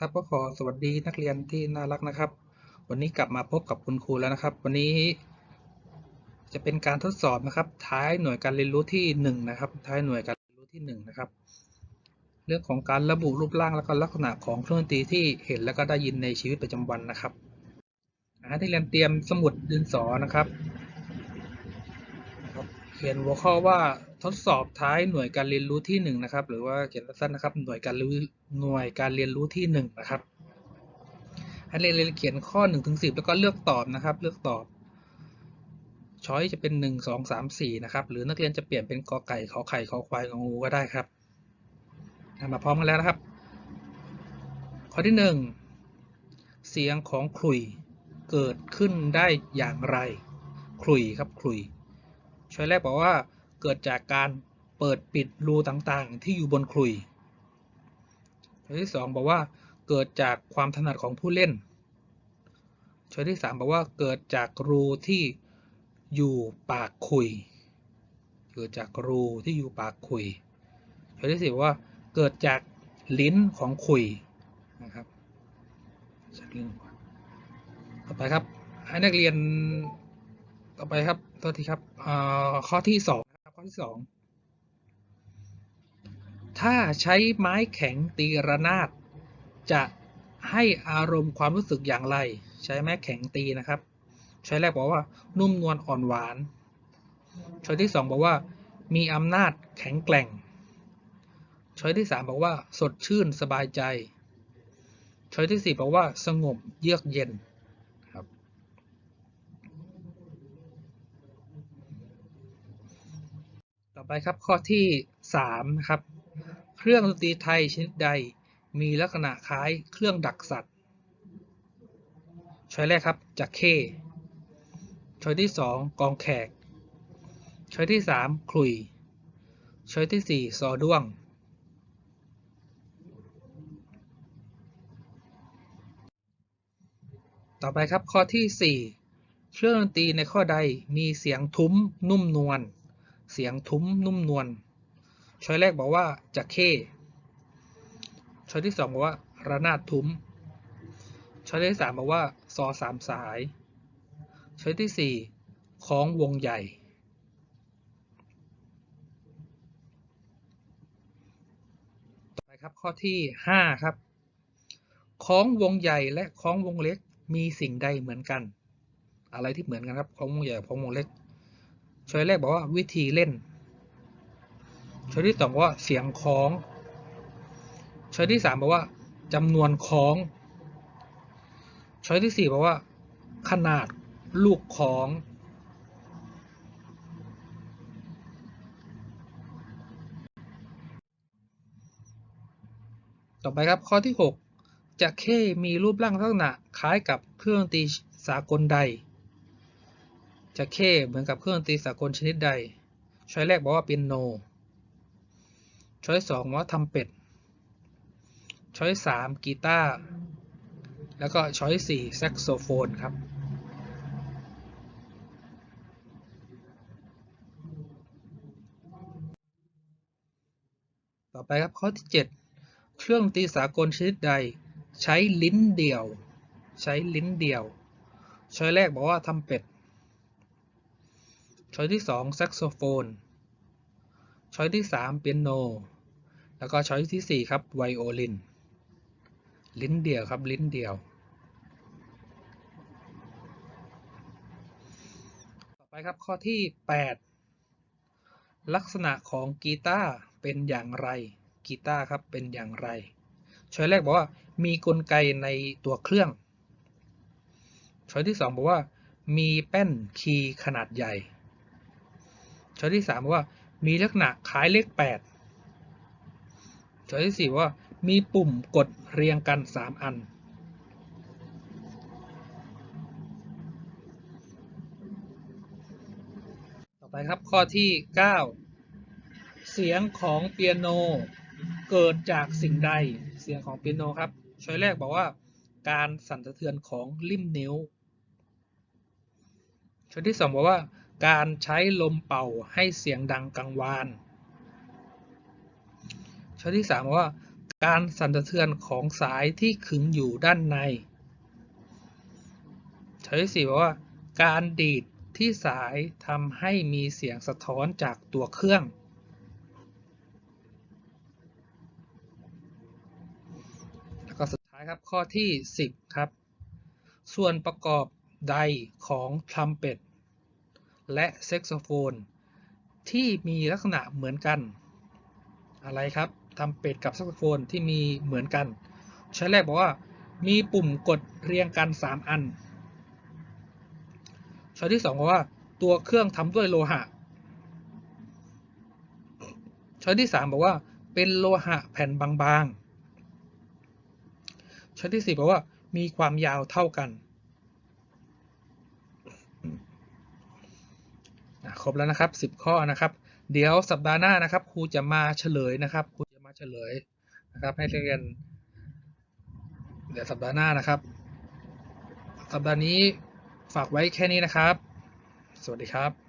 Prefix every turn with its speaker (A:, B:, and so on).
A: ครับก็ขอสวัสดีนักเรียนที่น่ารักนะครับ วันนี้กลับมาพบกับคุณครูแล้วนะครับ วันนี้ จะเป็นการทดสอบนะครับ ท้ายหน่วยการเรียนรู้ที่หนึ่งนะครับ ท้ายหน่วยการเรียนรู้ที่หนึ่งนะครับ เรื่องของการระบุรูปร่างและก็ลักษณะของเครื่องดนตรีที่เห็นแล้วก็ได้ยินในชีวิตประจำวันนะครับให้เรียนเตรียมสมุดดินสอนะครับนะครับเขียนหัวข้อว่า ทดสอบท้ายหน่วยการเรียนรู้ที่หนึ่งนะครับ หรือว่าเขียนสั้นนะครับ หน่วยการรู้หน่วยการเรียนรู้ที่หนึ่งนะครับให้เรียนเขียนข้อ1นถึงสิแล้วก็เลือกตอบนะครับ เลือกตอบ ช้อยจะเป็น 1 2 3 4 นะครับ หรือนักเรียนจะเปลี่ยนเป็นกอไก่ขอไข่ขอควายงองูก็ได้ครับมาพร้อมกันแล้วนะครับ ข้อที่ 1 เสียงของขลุ่ยเกิดขึ้นได้อย่างไรขลุ่ยครับขลุ่ยช้อยแรกบอกว่า เกิดจากการเปิดปิดรูต่างๆ ที่อยู่บนขลุ่ยช้อยที่ 2 บอกว่าเกิดจากความถนัดของผู้เล่น ช้อยที่ 3 บอกว่าเกิดจากรูที่อยู่ปากขุย เกิดจากรูที่อยู่ปากขุย ช้อยที่สี่บอกว่าเกิดจากลิ้นของขุยนะครับจากลิ้นต่อไปครับให้นักเรียนต่อไปครับตัวทีครับข้อที่สอง ข้อที่สองถ้าใช้ไม้แข็งตีระนาดจะให้อารมณ์ความรู้สึกอย่างไร ใช้ไม้แข็งตีนะครับช้อยแรกบอกว่านุ่มนวลอ่อนหวานช้อยที่สองบอกว่า มีอำนาจแข็งแกร่งช้อยที่สามบอกว่า สดชื่นสบายใจช้อยที่สี่บอกว่า สงบเยือกเย็นครับ ต่อไปครับข้อที่สามนะครับ เครื่องดนตรีไทยชนิดใดมีลักษณะคล้ายเครื่องดักสัตว์ช้อยแรกครับจักเข้ช้อยที่สองกองแขก ช้อยที่สามขลุ่ยช้อยที่สี่ซอด้วง ต่อไปครับข้อที่ 4 เครื่องดนตรีในข้อใดมีเสียงทุ้มนุ่มนวล เสียงทุ้มนุ่มนวล ช้อยแรกบอกว่าจักเข้ช้อยที่2บอกว่าระนาดทุ้ม ช้อยที่3บอกว่าซอสามสาย ช้อยที่4คล้องวงใหญ่ ต่อไปครับข้อที่5ครับคล้องวงใหญ่และคล้องวงเล็กมีสิ่งใดเหมือนกัน อะไรที่เหมือนกันครับคล้องวงใหญ่คล้องวงเล็ก ช้อยแรกบอกว่าวิธีเล่นช้อยที่สองบอกว่าเสียงคล้องช้อยที่สามบอกว่าจำนวนคล้องช้อยที่สี่บอกว่า ขนาดลูกคล้องต่อไปครับข้อที่ 6จะเข้มีรูปร่างลักษณะคล้ายกับเครื่องดนตรีสากลใด จะเข้เหมือนกับเครื่องดนตรีสากลชนิดใด ช้อยแรกบอกว่าเปียโน ช้อยสองว่าทำเป็ด ช้อยสามกีตาร์ แล้วก็ช้อยสี่แซกโซโฟนครับต่อไปครับข้อที่ 7 เครื่องดนตรีสากลชนิดใด ใช้ลิ้นเดี่ยว ใช้ลิ้นเดี่ยว ช้อยแรกบอกว่าทำเป็ด ช้อยที่2แซกโซโฟน ช้อยที่ 3 เปียโน แล้วก็ช้อยที่ 4 ครับไวโอลิน ลิ้นเดียวครับลิ้นเดียว ต่อไปครับข้อที่ 8 ลักษณะของกีตาร์เป็นอย่างไร กีตาร์ครับเป็นอย่างไร ช้อยแรกบอกว่ามีกลไกในตัวเครื่อง ช้อยที่ 2 บอกว่ามีแป้นคีย์ขนาดใหญ่ ช้อยที่3บอกว่ามีลักษณะคล้ายเลข8ช้อยที่4ว่ามีปุ่มกดเรียงกัน3อัน ต่อไปครับข้อที่9เสียงของเปียโนเกิดจากสิ่งใด เสียงของเปียโนครับ ช้อยแรกบอกว่าการสั่นสะเทือนของริ่มนิ้ว ช้อยที่2บอกว่า การใช้ลมเป่าให้เสียงดังกังวานช้อที่3บอกว่า การสั่นสะเทือนของสายที่ขึงอยู่ด้านในช้อที่สี่บอกว่า การดีดที่สายทำให้มีเสียงสะท้อนจากตัวเครื่อง แล้วก็สุดท้ายครับข้อที่ 10 ครับ ส่วนประกอบใดของทรัมเป็ต และแซกโซโฟน ที่มีลักษณะเหมือนกัน อะไรครับทำเป็ดกับแซกโซโฟนที่มีเหมือนกันช้อยแรกบอกว่ามีปุ่มกดเรียงกัน 3 อันช้อยที่2บอกว่าตัวเครื่องทำด้วยโลหะช้อยที่ 3 บอกว่าเป็นโลหะแผ่นบางๆช้อยที่ 4 บอกว่ามีความยาวเท่ากันอะ ครบแล้วนะครับ 10 ข้อนะครับ เดี๋ยวสัปดาห์หน้านะครับครูจะมาเฉลยนะครับครูจะมาเฉลยนะครับ ให้เรียน เดี๋ยวสัปดาห์หน้านะครับ สัปดาห์นี้ฝากไว้แค่นี้นะครับ สวัสดีครับ